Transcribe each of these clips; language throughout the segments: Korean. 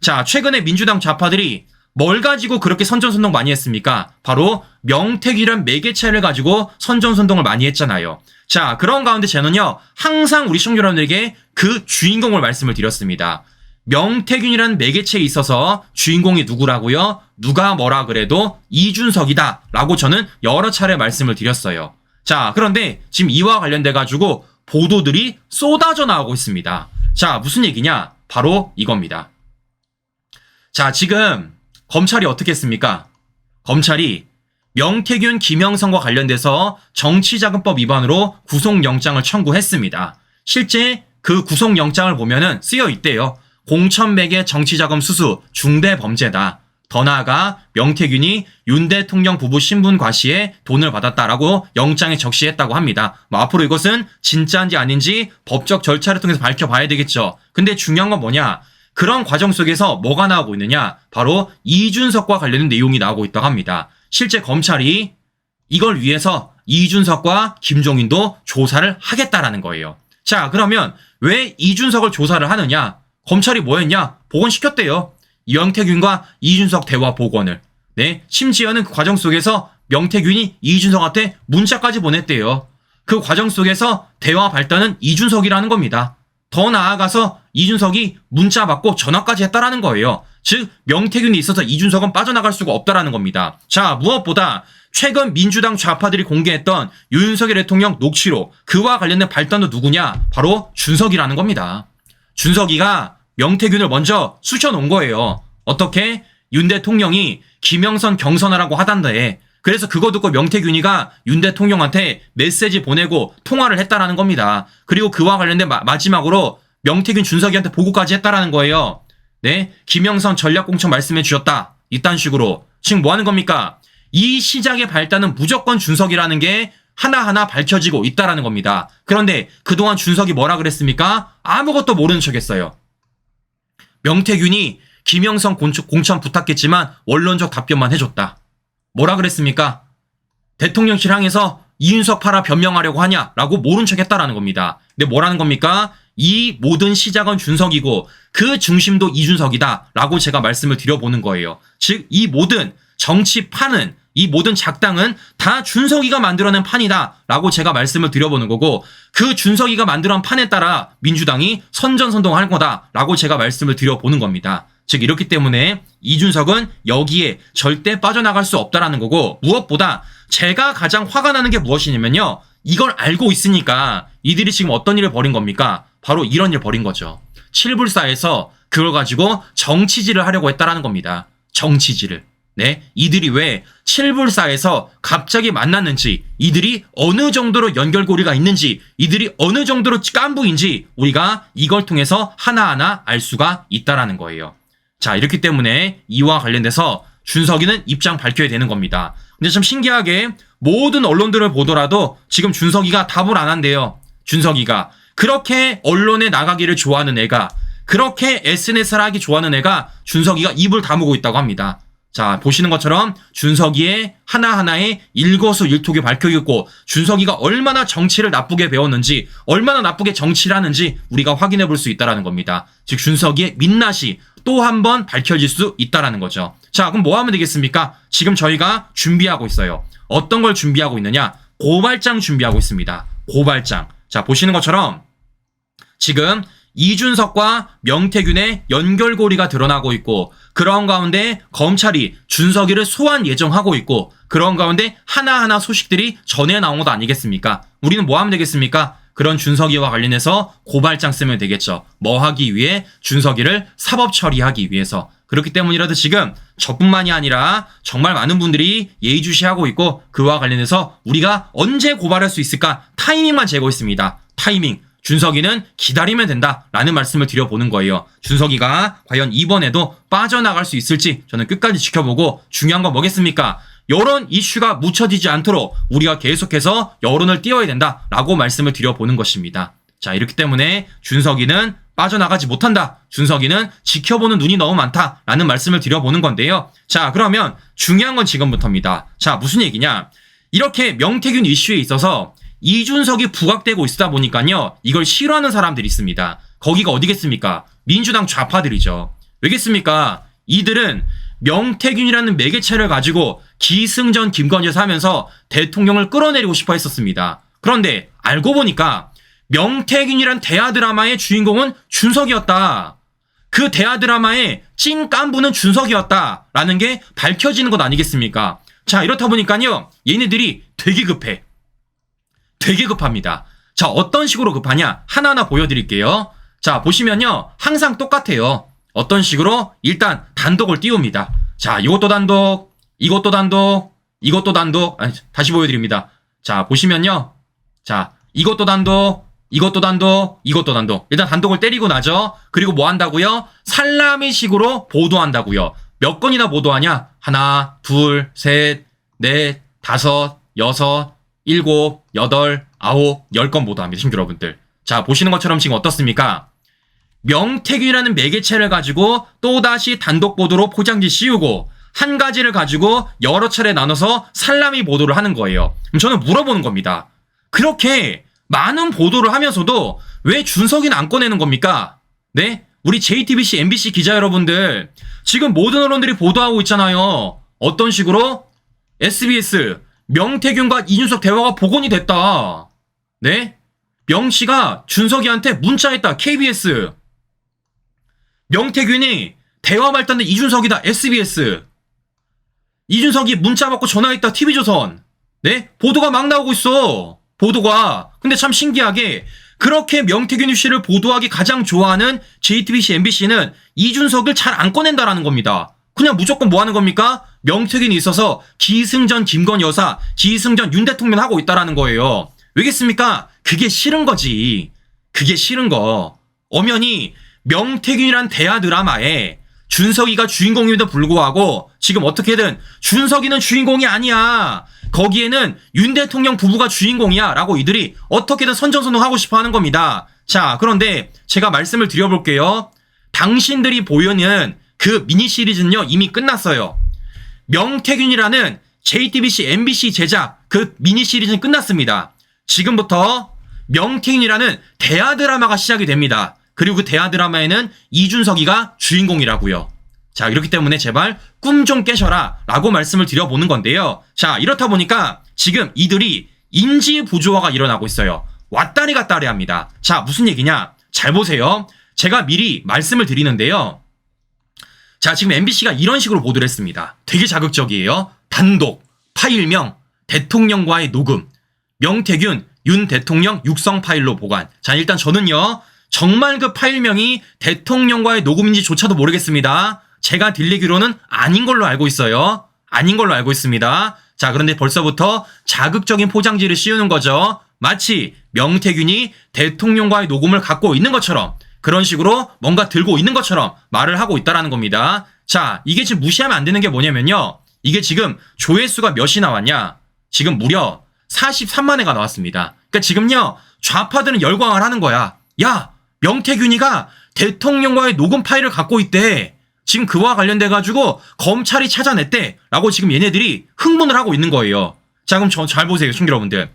자, 최근에 민주당 좌파들이 뭘 가지고 그렇게 선전선동 많이 했습니까? 바로 명태균이란 매개체를 가지고 선전선동을 많이 했잖아요. 자, 그런 가운데 저는요, 항상 우리 시청자 여러분들에게 그 주인공을 말씀을 드렸습니다. 명태균이라는 매개체에 있어서 주인공이 누구라고요? 누가 뭐라 그래도 이준석이다. 라고 저는 여러 차례 말씀을 드렸어요. 자, 그런데 지금 이와 관련돼 가지고 보도들이 쏟아져 나오고 있습니다. 자, 무슨 얘기냐? 바로 이겁니다. 자, 지금 검찰이 어떻게 했습니까? 검찰이 명태균, 김영성과 관련돼서 정치자금법 위반으로 구속영장을 청구했습니다. 실제 그 구속영장을 보면은 쓰여 있대요. 공천맥의 정치자금 수수 중대 범죄다. 더 나아가 명태균이 윤 대통령 부부 신분 과시에 돈을 받았다라고 영장에 적시했다고 합니다. 뭐 앞으로 이것은 진짜인지 아닌지 법적 절차를 통해서 밝혀봐야 되겠죠. 근데 중요한 건 뭐냐? 그런 과정 속에서 뭐가 나오고 있느냐? 바로 이준석과 관련된 내용이 나오고 있다고 합니다. 실제 검찰이 이걸 위해서 이준석과 김종인도 조사를 하겠다라는 거예요. 자, 그러면 왜 이준석을 조사를 하느냐? 검찰이 뭐 했냐? 복원시켰대요. 명태균과 이준석 대화 복원을. 네. 심지어는 그 과정 속에서 명태균이 이준석한테 문자까지 보냈대요. 그 과정 속에서 대화 발단은 이준석이라는 겁니다. 더 나아가서 이준석이 문자 받고 전화까지 했다라는 거예요. 즉 명태균이 있어서 이준석은 빠져나갈 수가 없다라는 겁니다. 자 무엇보다 최근 민주당 좌파들이 공개했던 윤석열 대통령 녹취록 그와 관련된 발단도 누구냐? 바로 준석이라는 겁니다. 준석이가 명태균을 먼저 쑤셔놓은 거예요. 어떻게? 윤 대통령이 김영선 경선하라고 하단데 그래서 그거 듣고 명태균이가 윤 대통령한테 메시지 보내고 통화를 했다라는 겁니다. 그리고 그와 관련된 마, 마지막으로 명태균 준석이한테 보고까지 했다라는 거예요. 네, 김영선 전략공천 말씀해 주셨다. 이딴 식으로 지금 뭐 하는 겁니까? 이 시작의 발단은 무조건 준석이라는 게 하나하나 밝혀지고 있다라는 겁니다. 그런데 그동안 준석이 뭐라 그랬습니까? 아무것도 모르는 척 했어요. 명태균이 김영선 공천, 부탁했지만 원론적 답변만 해줬다. 뭐라 그랬습니까? 대통령실 향해서 이윤석 팔아 변명하려고 하냐라고 모른 척 했다라는 겁니다. 근데 뭐라는 겁니까? 이 모든 시작은 준석이고 그 중심도 이준석이다라고 제가 말씀을 드려보는 거예요. 즉 이 모든 정치판은 이 모든 작당은 다 준석이가 만들어낸 판이다라고 제가 말씀을 드려보는 거고 그 준석이가 만들어낸 판에 따라 민주당이 선전선동할 거다라고 제가 말씀을 드려보는 겁니다. 즉 이렇기 때문에 이준석은 여기에 절대 빠져나갈 수 없다라는 거고 무엇보다 제가 가장 화가 나는 게 무엇이냐면요. 이걸 알고 있으니까 이들이 지금 어떤 일을 벌인 겁니까? 바로 이런 일 벌인 거죠. 칠불사에서 그걸 가지고 정치질을 하려고 했다라는 겁니다. 정치질을. 네, 이들이 왜 칠불사에서 갑자기 만났는지, 이들이 어느 정도로 연결고리가 있는지, 이들이 어느 정도로 깐부인지 우리가 이걸 통해서 하나하나 알 수가 있다라는 거예요. 자, 이렇기 때문에 이와 관련돼서 준석이는 입장 밝혀야 되는 겁니다. 근데 좀 신기하게 모든 언론들을 보더라도 지금 준석이가 답을 안 한대요. 준석이가. 그렇게 언론에 나가기를 좋아하는 애가, 그렇게 SNS를 하기 좋아하는 애가 준석이가 입을 다무고 있다고 합니다. 자, 보시는 것처럼 준석이의 하나하나의 일거수일투기 밝혀있고 준석이가 얼마나 정치를 나쁘게 배웠는지 얼마나 나쁘게 정치를 하는지 우리가 확인해 볼 수 있다라는 겁니다. 즉 준석이의 민낯이 또 한 번 밝혀질 수 있다라는 거죠. 자, 그럼 뭐 하면 되겠습니까? 지금 저희가 준비하고 있어요. 어떤 걸 준비하고 있느냐? 고발장 준비하고 있습니다. 고발장. 자, 보시는 것처럼 지금 이준석과 명태균의 연결고리가 드러나고 있고 그런 가운데 검찰이 준석이를 소환 예정하고 있고 그런 가운데 하나하나 소식들이 전해 나온 것 아니겠습니까? 우리는 뭐 하면 되겠습니까? 그런 준석이와 관련해서 고발장 쓰면 되겠죠. 뭐 하기 위해 준석이를 사법 처리하기 위해서. 그렇기 때문이라도 지금 저뿐만이 아니라 정말 많은 분들이 예의주시하고 있고 그와 관련해서 우리가 언제 고발할 수 있을까 타이밍만 재고 있습니다. 타이밍. 준석이는 기다리면 된다 라는 말씀을 드려보는 거예요. 준석이가 과연 이번에도 빠져나갈 수 있을지 저는 끝까지 지켜보고 중요한 건 뭐겠습니까? 여론 이슈가 묻혀지지 않도록 우리가 계속해서 여론을 띄워야 된다라고 말씀을 드려보는 것입니다. 자, 이렇기 때문에 준석이는 빠져나가지 못한다. 준석이는 지켜보는 눈이 너무 많다라는 말씀을 드려보는 건데요. 자, 그러면 중요한 건 지금부터입니다. 자, 무슨 얘기냐? 이렇게 명태균 이슈에 있어서 이준석이 부각되고 있다 보니까요. 이걸 싫어하는 사람들이 있습니다. 거기가 어디겠습니까? 민주당 좌파들이죠. 왜겠습니까? 이들은 명태균이라는 매개체를 가지고 기승전 김건희에서 하면서 대통령을 끌어내리고 싶어 했었습니다. 그런데 알고 보니까 명태균이란 대하 드라마의 주인공은 준석이었다. 그 대하 드라마의 찐 깐부는 준석이었다 라는 게 밝혀지는 것 아니겠습니까? 자, 이렇다 보니까요. 얘네들이 되게 급해. 되게 급합니다. 자, 어떤 식으로 급하냐? 하나하나 보여드릴게요. 자, 보시면요. 항상 똑같아요. 어떤 식으로? 일단 단독을 띄웁니다. 자, 이것도 단독, 이것도 단독, 이것도 단독. 아니, 다시 보여드립니다. 자, 보시면요. 자, 이것도 단독, 이것도 단독, 이것도 단독. 일단 단독을 때리고 나죠. 그리고 뭐 한다고요? 살라미 식으로 보도한다고요. 몇 건이나 보도하냐? 하나, 둘, 셋, 넷, 다섯, 여섯, 일곱, 여덟, 아홉, 열 건 보도합니다. 친구 여러분들. 자, 보시는 것처럼 지금 어떻습니까? 명태균이라는 매개체를 가지고 또다시 단독 보도로 포장지 씌우고 한 가지를 가지고 여러 차례 나눠서 살라미 보도를 하는 거예요. 저는 물어보는 겁니다. 그렇게 많은 보도를 하면서도 왜 준석이는 안 꺼내는 겁니까? 네? 우리 JTBC, MBC 기자 여러분들 지금 모든 언론들이 보도하고 있잖아요. 어떤 식으로? SBS 명태균과 이준석 대화가 복원이 됐다. 네? 명 씨가 준석이한테 문자했다. KBS. 명태균이 대화 말단은 이준석이다. SBS. 이준석이 문자 받고 전화했다. TV조선. 네? 보도가 막 나오고 있어. 보도가. 근데 참 신기하게 그렇게 명태균 씨를 보도하기 가장 좋아하는 JTBC, MBC는 이준석을 잘 안 꺼낸다라는 겁니다. 그냥 무조건 뭐 하는 겁니까? 명태균이 있어서 기승전 김건희 여사, 기승전 윤 대통령 하고 있다라는 거예요. 왜겠습니까? 그게 싫은 거지. 그게 싫은 거. 엄연히 명태균이란 대하 드라마에 준석이가 주인공임에도 불구하고 지금 어떻게든 준석이는 주인공이 아니야. 거기에는 윤 대통령 부부가 주인공이야. 라고 이들이 어떻게든 선전선동하고 싶어 하는 겁니다. 자, 그런데 제가 말씀을 드려볼게요. 당신들이 보이는 그 미니 시리즈는요, 이미 끝났어요. 명태균이라는 JTBC, MBC 제작 그 미니 시리즈는 끝났습니다. 지금부터 명태균이라는 대하 드라마가 시작이 됩니다. 그리고 그 대하 드라마에는 이준석이가 주인공이라고요. 자, 이렇기 때문에 제발 꿈 좀 깨셔라 라고 말씀을 드려보는 건데요. 자, 이렇다 보니까 지금 이들이 인지 부조화가 일어나고 있어요. 왔다리 갔다리 합니다. 자, 무슨 얘기냐? 잘 보세요. 제가 미리 말씀을 드리는데요. 자, 지금 MBC가 이런 식으로 보도를 했습니다. 되게 자극적이에요. 단독, 파일명, 대통령과의 녹음, 명태균, 윤 대통령 육성 파일로 보관. 자, 일단 저는요, 정말 그 파일명이 대통령과의 녹음인지조차도 모르겠습니다. 제가 들리기로는 아닌 걸로 알고 있어요. 아닌 걸로 알고 있습니다. 자, 그런데 벌써부터 자극적인 포장지를 씌우는 거죠. 마치 명태균이 대통령과의 녹음을 갖고 있는 것처럼 그런 식으로 뭔가 들고 있는 것처럼 말을 하고 있다라는 겁니다. 자, 이게 지금 무시하면 안 되는 게 뭐냐면요. 이게 지금 조회수가 몇이 나왔냐? 지금 무려 43만 회가 나왔습니다. 그러니까 지금요, 좌파들은 열광을 하는 거야. 야, 명태균이가 대통령과의 녹음 파일을 갖고 있대. 지금 그와 관련돼 가지고 검찰이 찾아냈대. 라고 지금 얘네들이 흥분을 하고 있는 거예요. 자, 그럼 저 잘 보세요, 충 여러분들.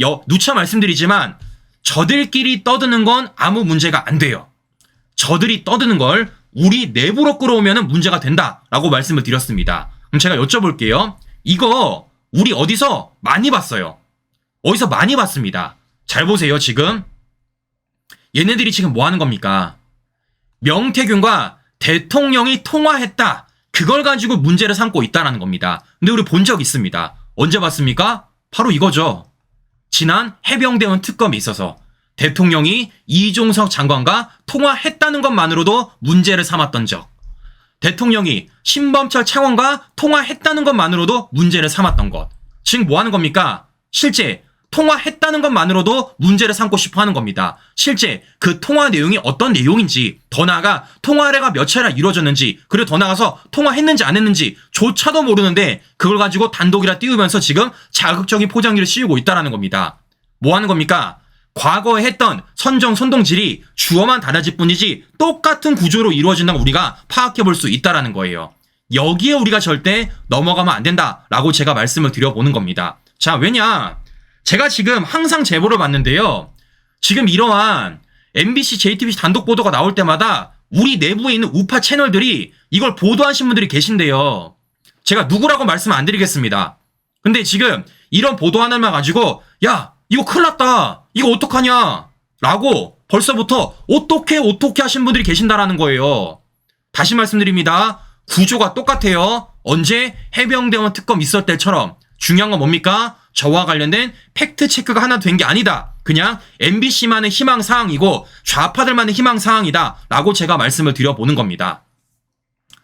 여, 누차 말씀드리지만, 저들끼리 떠드는 건 아무 문제가 안 돼요. 저들이 떠드는 걸 우리 내부로 끌어오면 문제가 된다라고 말씀을 드렸습니다. 그럼 제가 여쭤볼게요. 이거 우리 어디서 많이 봤어요? 어디서 많이 봤습니다. 잘 보세요, 지금. 얘네들이 지금 뭐 하는 겁니까? 명태균과 대통령이 통화했다. 그걸 가지고 문제를 삼고 있다는 겁니다. 근데 우리 본 적 있습니다. 언제 봤습니까? 바로 이거죠. 지난 해병대원 특검이 있어서 대통령이 이종석 장관과 통화했다는 것만으로도 문제를 삼았던 적. 대통령이 신범철 차관과 통화했다는 것만으로도 문제를 삼았던 것. 지금 뭐 하는 겁니까? 실제 통화했다는 것만으로도 문제를 삼고 싶어 하는 겁니다. 실제 그 통화 내용이 어떤 내용인지, 더 나아가 통화례가 몇 차례 이루어졌는지, 그리고 더 나아가서 통화했는지 안 했는지 조차도 모르는데 그걸 가지고 단독이라 띄우면서 지금 자극적인 포장지를 씌우고 있다라는 겁니다. 뭐 하는 겁니까? 과거에 했던 선정 선동질이 주어만 달라질 뿐이지 똑같은 구조로 이루어진다고 우리가 파악해 볼 수 있다라는 거예요. 여기에 우리가 절대 넘어가면 안 된다라고 제가 말씀을 드려보는 겁니다. 자, 왜냐? 제가 지금 항상 제보를 받는데요. 지금 이러한 MBC, JTBC 단독 보도가 나올 때마다 우리 내부에 있는 우파 채널들이 이걸 보도하신 분들이 계신데요. 제가 누구라고 말씀 안 드리겠습니다. 근데 지금 이런 보도 하나만 가지고 야 이거 큰일 났다 이거 어떡하냐 라고 벌써부터 어떻게 어떻게 하신 분들이 계신다라는 거예요. 다시 말씀드립니다. 구조가 똑같아요. 언제 해병대원 특검 있을 때처럼 중요한 건 뭡니까? 저와 관련된 팩트 체크가 하나 된 게 아니다. 그냥 MBC만의 희망 사항이고 좌파들만의 희망 사항이다. 라고 제가 말씀을 드려보는 겁니다.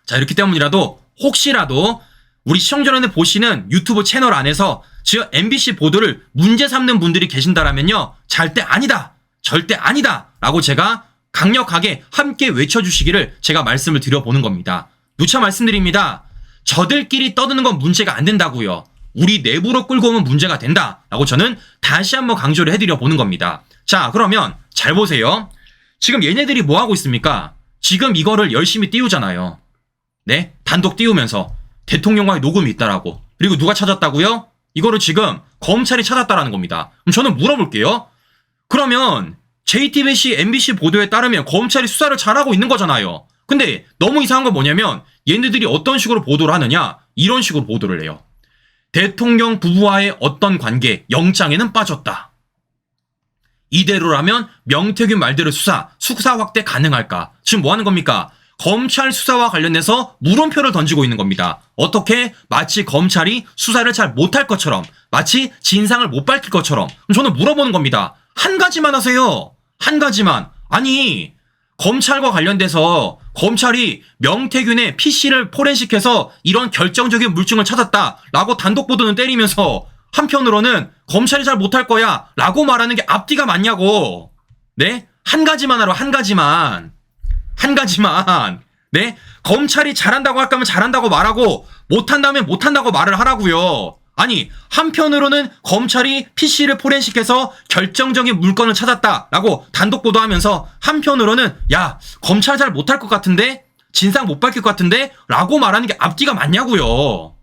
자, 이렇기 때문이라도 혹시라도 우리 시청자분들 보시는 유튜브 채널 안에서 즉 MBC 보도를 문제 삼는 분들이 계신다라면요. 절대 아니다. 절대 아니다. 라고 제가 강력하게 함께 외쳐주시기를 제가 말씀을 드려보는 겁니다. 누차 말씀드립니다. 저들끼리 떠드는 건 문제가 안 된다고요. 우리 내부로 끌고 오면 문제가 된다라고 저는 다시 한번 강조를 해드려 보는 겁니다. 자, 그러면 잘 보세요. 지금 얘네들이 뭐 하고 있습니까? 지금 이거를 열심히 띄우잖아요. 네? 단독 띄우면서 대통령과의 녹음이 있다라고. 그리고 누가 찾았다고요? 이거를 지금 검찰이 찾았다라는 겁니다. 그럼 저는 물어볼게요. 그러면 JTBC, MBC 보도에 따르면 검찰이 수사를 잘하고 있는 거잖아요. 근데 너무 이상한 건 뭐냐면 얘네들이 어떤 식으로 보도를 하느냐? 이런 식으로 보도를 해요. 대통령 부부와의 어떤 관계, 영장에는 빠졌다. 이대로라면 명태균 말대로 수사, 수사 확대 가능할까? 지금 뭐 하는 겁니까? 검찰 수사와 관련해서 물음표를 던지고 있는 겁니다. 어떻게? 마치 검찰이 수사를 잘 못할 것처럼, 마치 진상을 못 밝힐 것처럼. 저는 물어보는 겁니다. 한 가지만 하세요. 한 가지만. 아니, 검찰과 관련돼서 검찰이 명태균의 PC를 포렌식해서 이런 결정적인 물증을 찾았다라고 단독 보도는 때리면서 한편으로는 검찰이 잘 못할 거야 라고 말하는 게 앞뒤가 맞냐고. 네? 한 가지만 하러 한 가지만. 한 가지만. 네? 검찰이 잘한다고 할 거면 잘한다고 말하고 못한다면 못한다고 말을 하라고요. 아니 한편으로는 검찰이 PC를 포렌식해서 결정적인 물건을 찾았다라고 단독 보도하면서 한편으로는 야 검찰 잘 못할 것 같은데 진상 못 밝힐 것 같은데 라고 말하는 게 앞뒤가 맞냐고요.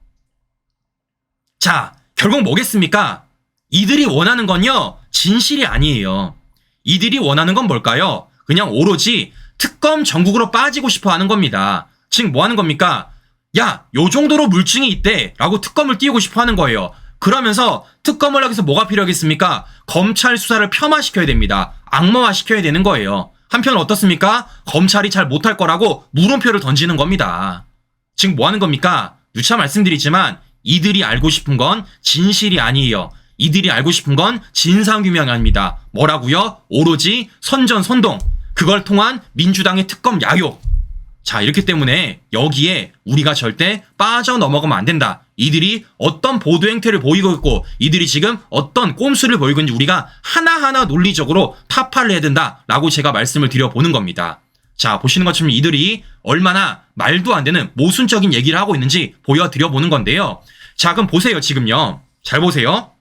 자 결국 뭐겠습니까? 이들이 원하는 건요 진실이 아니에요. 이들이 원하는 건 뭘까요? 그냥 오로지 특검 전국으로 빠지고 싶어 하는 겁니다. 지금 뭐 하는 겁니까? 야, 요 정도로 물증이 있대. 라고 특검을 띄우고 싶어 하는 거예요. 그러면서 특검을 하기 위해서 뭐가 필요하겠습니까? 검찰 수사를 폄하시켜야 됩니다. 악마화 시켜야 되는 거예요. 한편 어떻습니까? 검찰이 잘 못할 거라고 물음표를 던지는 겁니다. 지금 뭐 하는 겁니까? 누차 말씀드리지만 이들이 알고 싶은 건 진실이 아니에요. 이들이 알고 싶은 건 진상규명이 아닙니다. 뭐라고요? 오로지 선전선동. 그걸 통한 민주당의 특검 야욕. 자, 이렇기 때문에 여기에 우리가 절대 빠져넘어가면 안 된다. 이들이 어떤 보도 행태를 보이고 있고 이들이 지금 어떤 꼼수를 보이고 있는지 우리가 하나하나 논리적으로 타파를 해야 된다라고 제가 말씀을 드려보는 겁니다. 자, 보시는 것처럼 이들이 얼마나 말도 안 되는 모순적인 얘기를 하고 있는지 보여드려보는 건데요. 자, 그럼 보세요, 지금요. 잘 보세요.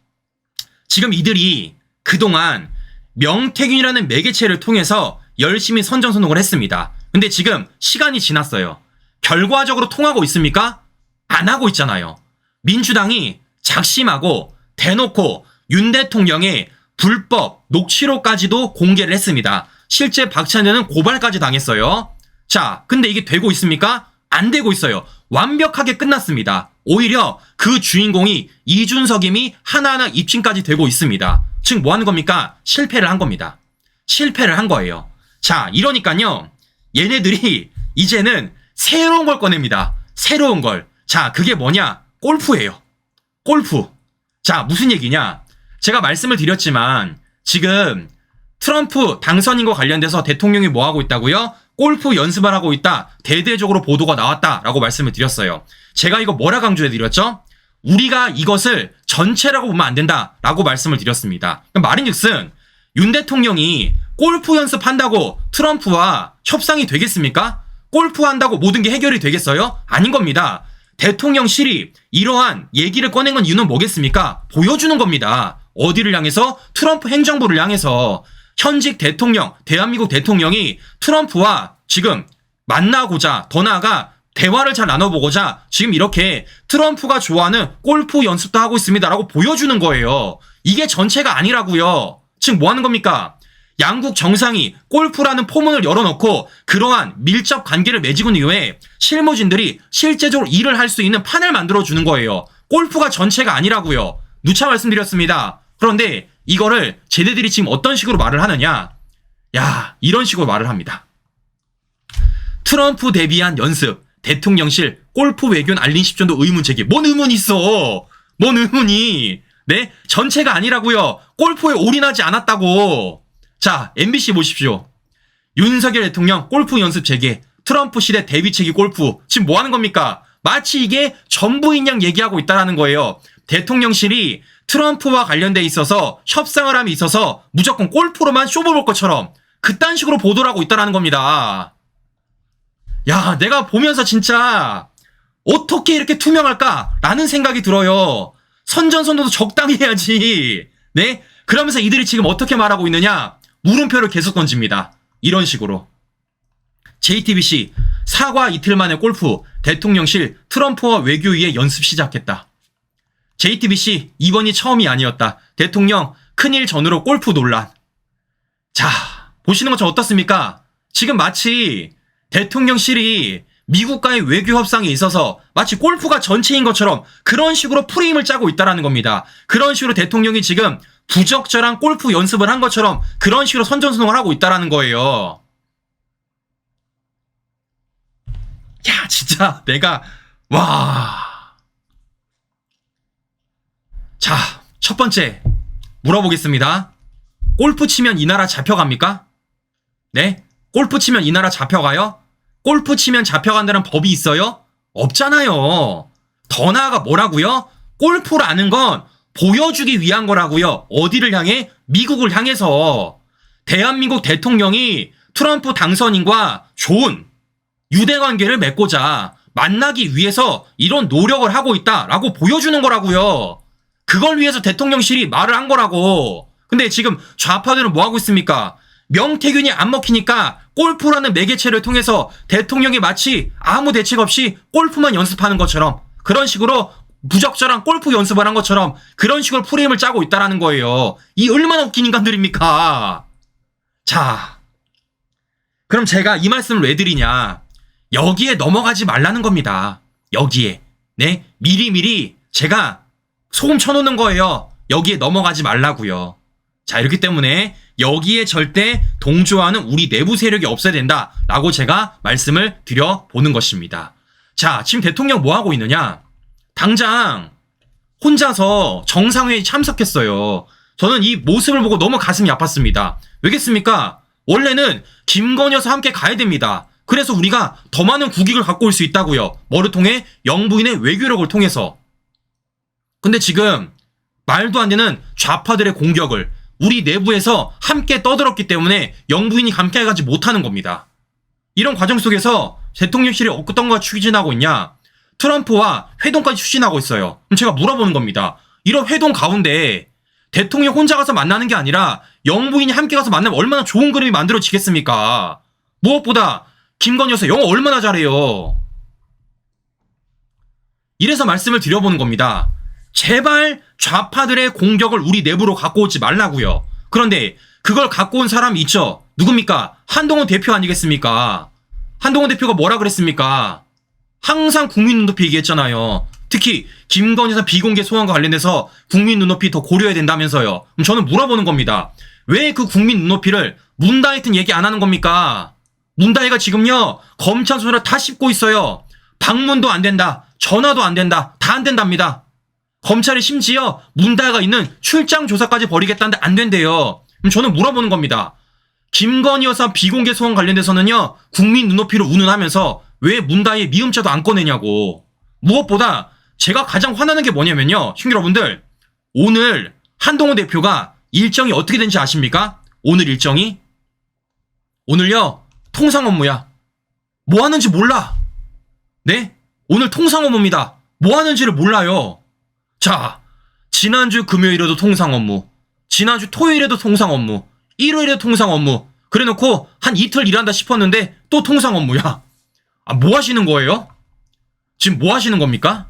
지금 이들이 그동안 명태균이라는 매개체를 통해서 열심히 선전선동을 했습니다. 근데 지금 시간이 지났어요. 결과적으로 통하고 있습니까? 안 하고 있잖아요. 민주당이 작심하고 대놓고 윤 대통령의 불법 녹취록까지도 공개를 했습니다. 실제 박찬현은 고발까지 당했어요. 자, 근데 이게 되고 있습니까? 안 되고 있어요. 완벽하게 끝났습니다. 오히려 그 주인공이 이준석임이 하나하나 입증까지 되고 있습니다. 즉, 뭐 하는 겁니까? 실패를 한 겁니다. 실패를 한 거예요. 자, 이러니까요. 얘네들이 이제는 새로운 걸 꺼냅니다. 새로운 걸. 자, 그게 뭐냐? 골프예요. 골프. 자, 무슨 얘기냐? 제가 말씀을 드렸지만 지금 트럼프 당선인과 관련돼서 대통령이 뭐 하고 있다고요? 골프 연습을 하고 있다. 대대적으로 보도가 나왔다라고 말씀을 드렸어요. 제가 이거 뭐라 강조해 드렸죠? 우리가 이것을 전체라고 보면 안 된다라고 말씀을 드렸습니다. 말인즉슨 윤 대통령이 골프 연습한다고 트럼프와 협상이 되겠습니까? 골프 한다고 모든 게 해결이 되겠어요? 아닌 겁니다. 대통령실이 이러한 얘기를 꺼낸 건 이유는 뭐겠습니까? 보여주는 겁니다. 어디를 향해서? 트럼프 행정부를 향해서 현직 대통령, 대한민국 대통령이 트럼프와 지금 만나고자 더 나아가 대화를 잘 나눠보고자 지금 이렇게 트럼프가 좋아하는 골프 연습도 하고 있습니다라고 보여주는 거예요. 이게 전체가 아니라고요. 지금 뭐 하는 겁니까? 양국 정상이 골프라는 포문을 열어놓고 그러한 밀접 관계를 맺은 이후에 실무진들이 실제적으로 일을 할 수 있는 판을 만들어주는 거예요. 골프가 전체가 아니라고요. 누차 말씀드렸습니다. 그런데 이거를 쟤네들이 지금 어떤 식으로 말을 하느냐? 야, 이런 식으로 말을 합니다. 트럼프 대비한 연습, 대통령실 골프 외교는 알린 10전도 의문 제기. 뭔 의문이 있어? 뭔 의문이? 네? 전체가 아니라고요. 골프에 올인하지 않았다고. 자, MBC 보십시오. 윤석열 대통령 골프 연습 재개. 트럼프 시대 대비체기 골프. 지금 뭐 하는 겁니까? 마치 이게 전부인 양 얘기하고 있다라는 거예요. 대통령실이 트럼프와 관련돼 있어서 협상을 함에 있어서 무조건 골프로만 쇼부 볼 것처럼 그딴 식으로 보도를 하고 있다라는 겁니다. 야, 내가 보면서 진짜 어떻게 이렇게 투명할까라는 생각이 들어요. 선전선도도 적당히 해야지. 네? 그러면서 이들이 지금 어떻게 말하고 있느냐? 물음표를 계속 던집니다. 이런 식으로. JTBC 사과 이틀 만에 골프 대통령실 트럼프와 외교위의 연습 시작했다. JTBC 이번이 처음이 아니었다. 대통령 큰일 전으로 골프 논란. 자, 보시는 것처럼 어떻습니까? 지금 마치 대통령실이 미국과의 외교 협상에 있어서 마치 골프가 전체인 것처럼 그런 식으로 프레임을 짜고 있다라는 겁니다. 그런 식으로 대통령이 지금 부적절한 골프 연습을 한 것처럼 그런 식으로 선전선동을 하고 있다라는 거예요. 야, 진짜 내가 와. 자, 첫 번째 물어보겠습니다. 골프 치면 이 나라 잡혀갑니까? 네? 골프 치면 이 나라 잡혀가요? 골프 치면 잡혀간다는 법이 있어요? 없잖아요. 더 나아가 뭐라고요? 골프라는 건 보여주기 위한 거라고요. 어디를 향해? 미국을 향해서. 대한민국 대통령이 트럼프 당선인과 좋은 유대 관계를 맺고자 만나기 위해서 이런 노력을 하고 있다라고 보여주는 거라고요. 그걸 위해서 대통령실이 말을 한 거라고. 근데 지금 좌파들은 뭐 하고 있습니까? 명태균이 안 먹히니까 골프라는 매개체를 통해서 대통령이 마치 아무 대책 없이 골프만 연습하는 것처럼 그런 식으로 부적절한 골프 연습을 한 것처럼 그런 식으로 프레임을 짜고 있다라는 거예요. 이 얼마나 웃긴 인간들입니까? 자, 그럼 제가 이 말씀을 왜 드리냐? 여기에 넘어가지 말라는 겁니다. 여기에. 네? 미리미리 제가 소금 쳐놓는 거예요. 여기에 넘어가지 말라고요. 자, 이렇기 때문에 여기에 절대 동조하는 우리 내부 세력이 없어야 된다라고 제가 말씀을 드려보는 것입니다. 자, 지금 대통령 뭐 하고 있느냐? 당장 혼자서 정상회의 참석했어요. 저는 이 모습을 보고 너무 가슴이 아팠습니다. 왜겠습니까? 원래는 김건희 여사 함께 가야 됩니다. 그래서 우리가 더 많은 국익을 갖고 올 수 있다고요. 뭐를 통해? 영부인의 외교력을 통해서. 근데 지금 말도 안 되는 좌파들의 공격을 우리 내부에서 함께 떠들었기 때문에 영부인이 함께 가지 못하는 겁니다. 이런 과정 속에서 대통령실이 어떤 거 추진하고 있냐? 트럼프와 회동까지 추진하고 있어요. 그럼 제가 물어보는 겁니다. 이런 회동 가운데 대통령 혼자 가서 만나는 게 아니라 영부인이 함께 가서 만나면 얼마나 좋은 그림이 만들어지겠습니까? 무엇보다 김건희 여사 영어 얼마나 잘해요. 이래서 말씀을 드려보는 겁니다. 제발 좌파들의 공격을 우리 내부로 갖고 오지 말라고요. 그런데 그걸 갖고 온 사람이 있죠. 누굽니까? 한동훈 대표 아니겠습니까? 한동훈 대표가 뭐라 그랬습니까? 항상 국민 눈높이 얘기했잖아요. 특히 김건희 여사 비공개 소환과 관련해서 국민 눈높이 더 고려해야 된다면서요. 그럼 저는 물어보는 겁니다. 왜 그 국민 눈높이를 문다이튼 얘기 안 하는 겁니까? 문다이가 지금요 검찰 손을 다 씹고 있어요. 방문도 안 된다. 전화도 안 된다. 다 안 된답니다. 검찰이 심지어 문다가 있는 출장 조사까지 벌이겠다는데 안 된대요. 그럼 저는 물어보는 겁니다. 김건희 여사 비공개 소환 관련돼서는요, 국민 눈높이로 운운하면서 왜 문다의 미음자도 안 꺼내냐고. 무엇보다 제가 가장 화나는 게 뭐냐면요, 형 여러분들, 오늘 한동훈 대표가 일정이 어떻게 된지 아십니까? 오늘 일정이? 오늘요, 통상 업무야. 뭐 하는지 몰라. 네? 오늘 통상 업무입니다. 뭐 하는지를 몰라요. 자, 지난주 금요일에도 통상 업무, 지난주 토요일에도 통상 업무, 일요일에도 통상 업무, 그래 놓고 한 이틀 일한다 싶었는데 또 통상 업무야. 아, 뭐 하시는 거예요? 지금 뭐 하시는 겁니까?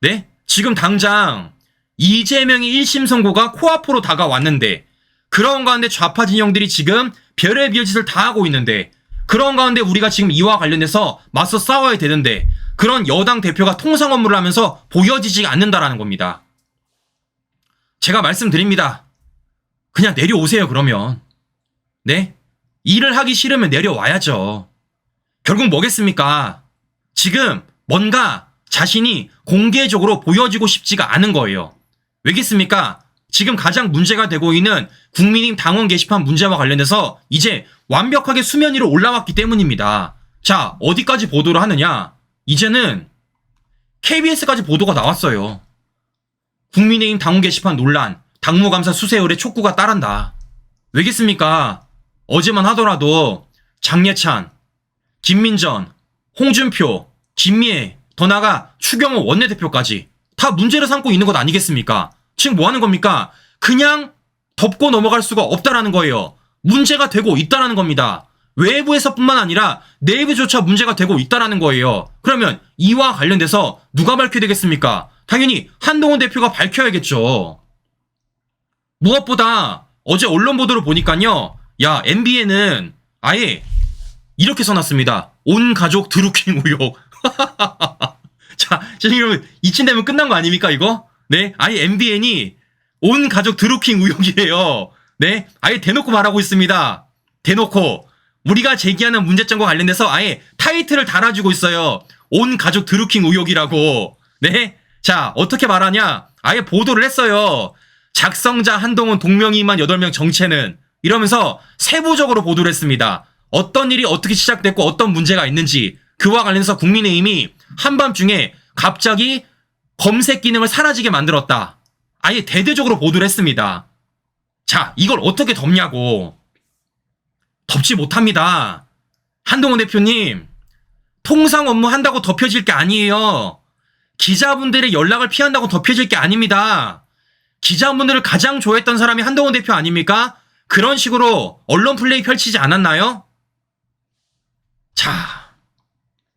네? 지금 당장 이재명이 1심 선고가 코앞으로 다가왔는데 그런 가운데 좌파 진영들이 지금 별의별 짓을 다 하고 있는데 그런 가운데 우리가 지금 이와 관련해서 맞서 싸워야 되는데 그런 여당 대표가 통상 업무를 하면서 보여지지 않는다라는 겁니다. 제가 말씀드립니다. 그냥 내려오세요, 그러면. 네? 일을 하기 싫으면 내려와야죠. 결국 뭐겠습니까? 지금 뭔가 자신이 공개적으로 보여지고 싶지가 않은 거예요. 왜겠습니까? 지금 가장 문제가 되고 있는 국민의힘 당원 게시판 문제와 관련해서 이제 완벽하게 수면 위로 올라왔기 때문입니다. 자, 어디까지 보도를 하느냐? 이제는 KBS까지 보도가 나왔어요. 국민의힘 당원 게시판 논란, 당무감사 의뢰 촉구가 따른다. 왜겠습니까? 어제만 하더라도 장예찬, 김민전, 홍준표, 김미애, 더 나아가 추경호 원내대표까지 다 문제를 삼고 있는 것 아니겠습니까? 지금 뭐 하는 겁니까? 그냥 덮고 넘어갈 수가 없다라는 거예요. 문제가 되고 있다라는 겁니다. 외부에서뿐만 아니라 내부조차 문제가 되고 있다라는 거예요. 그러면 이와 관련돼서 누가 밝혀야 되겠습니까? 당연히 한동훈 대표가 밝혀야겠죠. 무엇보다 어제 언론 보도를 보니까요. 야, MBN은 아예 이렇게 써놨습니다. 온 가족 드루킹 의혹. 자, 지금 이쯤 되면 끝난 거 아닙니까, 이거? 네, 아예 MBN이 온 가족 드루킹 의혹이에요. 네, 아예 대놓고 말하고 있습니다. 대놓고. 우리가 제기하는 문제점과 관련돼서 아예 타이틀을 달아주고 있어요. 온 가족 드루킹 의혹이라고. 네, 자, 어떻게 말하냐? 아예 보도를 했어요. 작성자 한동훈 동명이만 8명 정체는 이러면서 세부적으로 보도를 했습니다. 어떤 일이 어떻게 시작됐고 어떤 문제가 있는지 그와 관련해서 국민의힘이 한밤중에 갑자기 검색 기능을 사라지게 만들었다. 아예 대대적으로 보도를 했습니다. 자, 이걸 어떻게 덮냐고. 덮지 못합니다. 한동훈 대표님, 통상 업무 한다고 덮여질 게 아니에요. 기자분들의 연락을 피한다고 덮여질 게 아닙니다. 기자분들을 가장 좋아했던 사람이 한동훈 대표 아닙니까? 그런 식으로 언론 플레이 펼치지 않았나요? 자,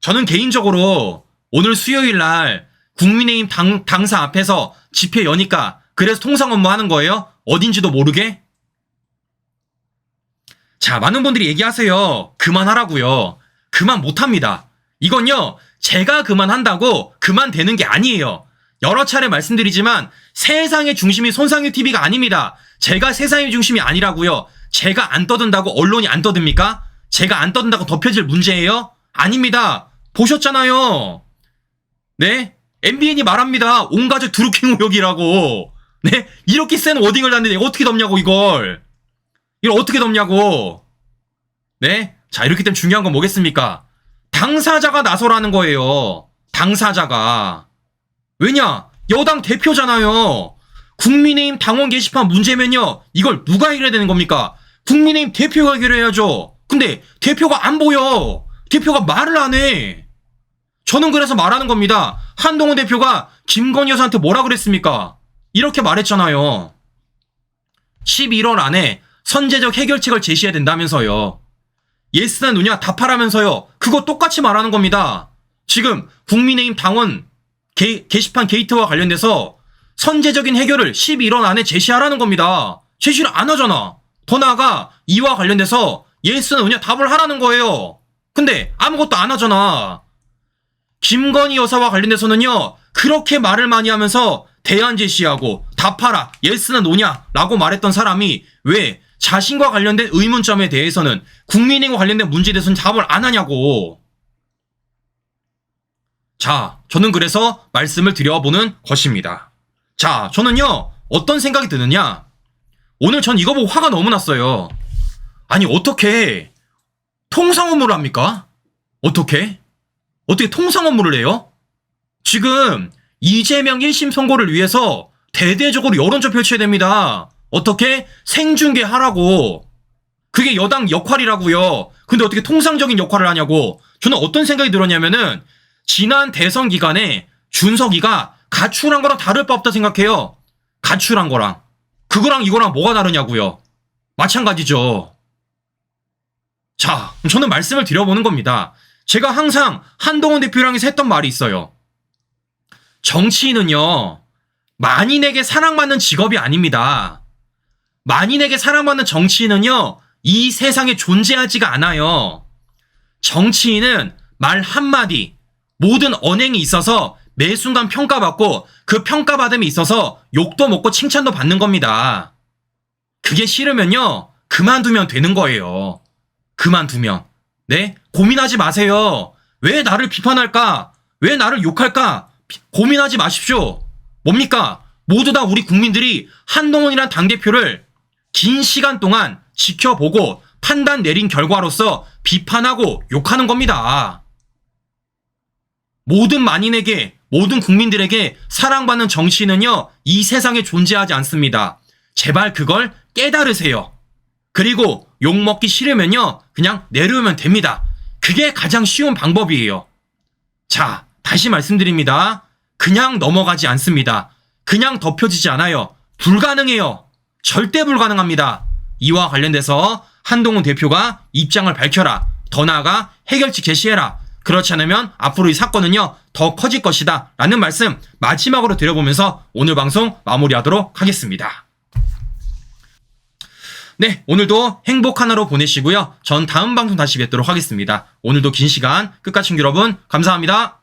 저는 개인적으로 오늘 수요일 날 국민의힘 당, 당사 앞에서 집회 여니까 그래서 통상 업무 하는 거예요? 어딘지도 모르게? 자, 많은 분들이 얘기하세요. 그만하라고요. 그만 못합니다. 이건요, 제가 그만한다고 그만되는 게 아니에요. 여러 차례 말씀드리지만 세상의 중심이 손상유 TV가 아닙니다. 제가 세상의 중심이 아니라고요. 제가 안 떠든다고 언론이 안 떠듭니까? 제가 안 떠든다고 덮여질 문제예요? 아닙니다. 보셨잖아요. 네? MBN이 말합니다. 온 가족 드루킹 의혹이라고. 네? 이렇게 센 워딩을 놨는데 어떻게 덮냐고 이걸. 이걸 어떻게 덮냐고. 네? 자, 이렇기 때문에 중요한 건 뭐겠습니까? 당사자가 나서라는 거예요. 당사자가. 왜냐? 여당 대표잖아요. 국민의힘 당원 게시판 문제면요. 이걸 누가 해결해야 되는 겁니까? 국민의힘 대표가 해결해야죠. 근데 대표가 안 보여. 대표가 말을 안 해. 저는 그래서 말하는 겁니다. 한동훈 대표가 김건희 여사한테 뭐라 그랬습니까? 이렇게 말했잖아요. 11월 안에 선제적 해결책을 제시해야 된다면서요. 예스나 누냐 답하라면서요. 그거 똑같이 말하는 겁니다. 지금 국민의힘 당원 게, 게시판 게이트와 관련돼서 선제적인 해결을 11월 안에 제시하라는 겁니다. 제시를 안 하잖아. 더 나아가 이와 관련돼서 예스나 누냐 답을 하라는 거예요. 근데 아무것도 안 하잖아. 김건희 여사와 관련돼서는요, 그렇게 말을 많이 하면서 대안 제시하고 답하라, 예스나 노냐 라고 말했던 사람이 왜 자신과 관련된 의문점에 대해서는 국민의힘과 관련된 문제에 대해서는 답을 안 하냐고. 자, 저는 그래서 말씀을 드려보는 것입니다. 자, 저는요, 어떤 생각이 드느냐. 오늘 전 이거 보고 화가 너무 났어요. 아니, 어떻게 통상 업무를 합니까? 어떻게? 어떻게 통상 업무를 해요? 지금 이재명 1심 선고를 위해서 대대적으로 여론조 펼쳐야 됩니다. 어떻게? 생중계 하라고. 그게 여당 역할이라고요. 근데 어떻게 통상적인 역할을 하냐고. 저는 어떤 생각이 들었냐면은 지난 대선 기간에 준석이가 가출한 거랑 다를 바 없다 생각해요. 가출한 거랑. 그거랑 이거랑 뭐가 다르냐고요. 마찬가지죠. 자, 저는 말씀을 드려보는 겁니다. 제가 항상 한동훈 대표랑 해서 했던 말이 있어요. 정치인은요, 만인에게 사랑받는 직업이 아닙니다. 만인에게 사랑받는 정치인은요, 이 세상에 존재하지가 않아요. 정치인은 말 한마디, 모든 언행이 있어서 매 순간 평가받고 그 평가받음에 있어서 욕도 먹고 칭찬도 받는 겁니다. 그게 싫으면요, 그만두면 되는 거예요. 그만두면. 네? 고민하지 마세요. 왜 나를 비판할까? 왜 나를 욕할까? 비- 고민하지 마십시오. 뭡니까? 모두 다 우리 국민들이 한동훈이란 당대표를 긴 시간 동안 지켜보고 판단 내린 결과로서 비판하고 욕하는 겁니다. 모든 만인에게, 모든 국민들에게 사랑받는 정치인은요, 이 세상에 존재하지 않습니다. 제발 그걸 깨달으세요. 그리고 욕 먹기 싫으면요, 그냥 내려오면 됩니다. 그게 가장 쉬운 방법이에요. 자, 다시 말씀드립니다. 그냥 넘어가지 않습니다. 그냥 덮여지지 않아요. 불가능해요. 절대 불가능합니다. 이와 관련돼서 한동훈 대표가 입장을 밝혀라. 더 나아가 해결책 제시해라. 그렇지 않으면 앞으로 이 사건은요, 더 커질 것이다. 라는 말씀 마지막으로 드려보면서 오늘 방송 마무리하도록 하겠습니다. 네, 오늘도 행복한 하루 보내시고요. 전 다음 방송 다시 뵙도록 하겠습니다. 오늘도 긴 시간 끝까지 여러분 감사합니다.